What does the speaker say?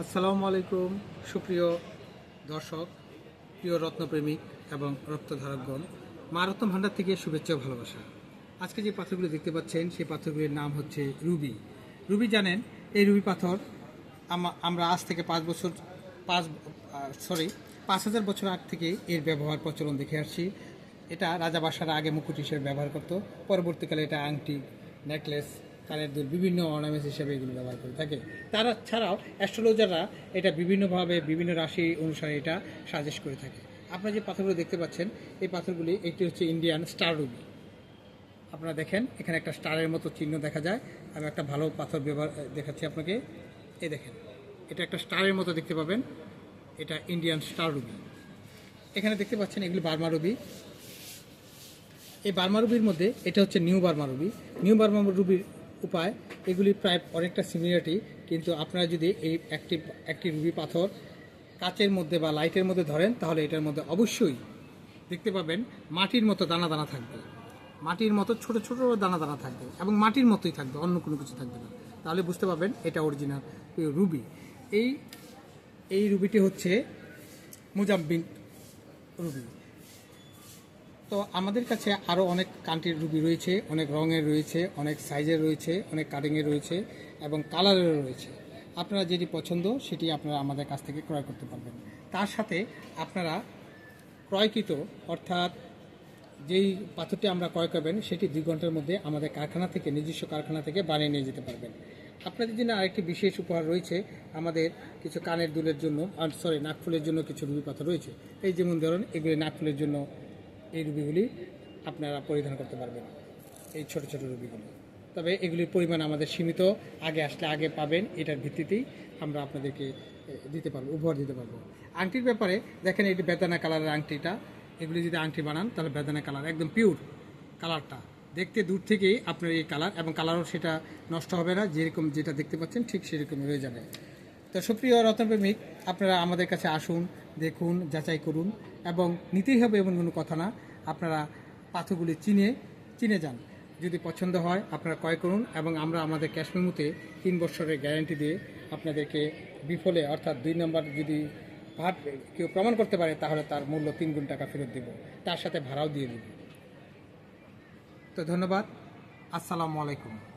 আসসালামু আলাইকুম, সুপ্রিয় দর্শক, প্রিয় রত্নপ্রেমিক এবং রক্তধারকগণ মা রত্ন ভাণ্ডার থেকে শুভেচ্ছা ভালোবাসা। আজকে যে পাথরগুলো দেখতে পাচ্ছেন, সেই পাথরগুলির নাম হচ্ছে রুবি। রুবি জানেন, এই রুবি পাথর আমরা আজ থেকে পাঁচ বছর, পাঁচ সরি পাঁচ হাজার বছর আগ থেকে এর ব্যবহার প্রচলন দেখে আসছি। এটা রাজাবাসারা আগে মুকুট হিসেবে ব্যবহার করতো। পরবর্তীকালে এটা আংটি নেকলেস কানের দুল বিভিন্ন অর্নামেন্টস হিসেবে এগুলো ব্যবহার করে থাকে। তারা ছাড়াও অ্যাস্ট্রোলজাররা এটা বিভিন্নভাবে বিভিন্ন রাশি অনুসারে এটা সাজেস্ট করে থাকে। আপনারা যে পাথরগুলো দেখতে পাচ্ছেন, এই পাথরগুলি একটি হচ্ছে ইন্ডিয়ান স্টার রুবি আপনারা দেখেন, এখানে একটা স্টারের মতো চিহ্ন দেখা যায় আমি একটা ভালো পাথর ব্যবহার দেখাচ্ছি আপনাকে। এই দেখেন, এটা একটা স্টারের মতো দেখতে পাবেন। এটা ইন্ডিয়ান স্টার রুবি এখানে দেখতে পাচ্ছেন এগুলি বার্মা রুবি এই বার্মা রুবির মধ্যে এটা হচ্ছে new Burma ruby new Burma রুবির উপায়, এগুলি প্রায় অনেকটা সিমিলারিটি কিন্তু আপনারা যদি এই একটি একটি রুবি পাথর কাচের মধ্যে বা লাইটের মধ্যে ধরেন, তাহলে এটার মধ্যে অবশ্যই দেখতে পাবেন মাটির মতো দানা দানা থাকবে। মাটির মতো ছোট ছোট দানা দানা থাকবে এবং মাটির মতোই থাকবে, অন্য কোনো কিছু থাকবে না। তাহলে বুঝতে পারবেন এটা অরিজিনাল রুবি। এই এই রুবিটি হচ্ছে মুজাম্বিক রুবি। তো আমাদের কাছে আরও অনেক কান্ট্রির রুবি রয়েছে, অনেক রঙের রয়েছে, অনেক সাইজের রয়েছে, অনেক কাটিংয়ের রয়েছে এবং কালারেরও রয়েছে। আপনারা যেটি পছন্দ, সেটি আপনারা আমাদের কাছ থেকে ক্রয় করতে পারবেন। তার সাথে আপনারা ক্রয়কৃত, অর্থাৎ যেই পাথরটি আমরা ক্রয় করবেন, সেটি দুই ঘণ্টার মধ্যে আমাদের কারখানা থেকে, নিজস্ব কারখানা থেকে বানিয়ে নিয়ে যেতে পারবেন। আপনাদের জন্য আরেকটি বিশেষ উপহার রয়েছে, আমাদের কিছু কানের দুলের জন্য সরি নাকফুলের জন্য কিছু রুবি পাথর রয়েছে। এই যেমন ধরুন, এগুলি নাকফুলের জন্য এই রুবিগুলি আপনারা পরিধান করতে পারবেন, এই ছোট ছোট রুবিগুলি তবে এগুলির পরিমাণ আমাদের সীমিত, আগে আসলে আগে পাবেন, এটার ভিত্তিতেই আমরা আপনাদেরকে দিতে পারব, উপহার দিতে পারব। আংটির ব্যাপারে, দেখেন এটি বেদানা কালারের আংটিটা, এগুলি যদি আংটি বানান, তাহলে বেদানা কালার, একদম পিওর কালারটা। দেখতে দূর থেকেই আপনার এই কালার, এবং কালারও সেটা নষ্ট হবে না, যেরকম যেটা দেখতে পাচ্ছেন, ঠিক সেরকমই হয়ে যাবে। তো সুপ্রিয় রত্নপ্রেমিক, আপনারা আমাদের কাছে আসুন, দেখুন, যাচাই করুন এবং নিতেই হবে এমন কোনো কথা না। আপনারা পাথরগুলি চিনে চিনে যান। যদি পছন্দ হয়, আপনারা ক্রয় করুন এবং আমরা আমাদের ক্যাশ মেমোতে তিন বছরের গ্যারান্টি দিয়ে আপনাদেরকে বিফলে, অর্থাৎ দুই নম্বর যদি ভাট কেউ প্রমাণ করতে পারে, তাহলে তার মূল্য তিন গুণ টাকা ফেরত দেব। তার সাথে ভাড়াও দিয়ে দেব। তো ধন্যবাদ। আসসালামু আলাইকুম।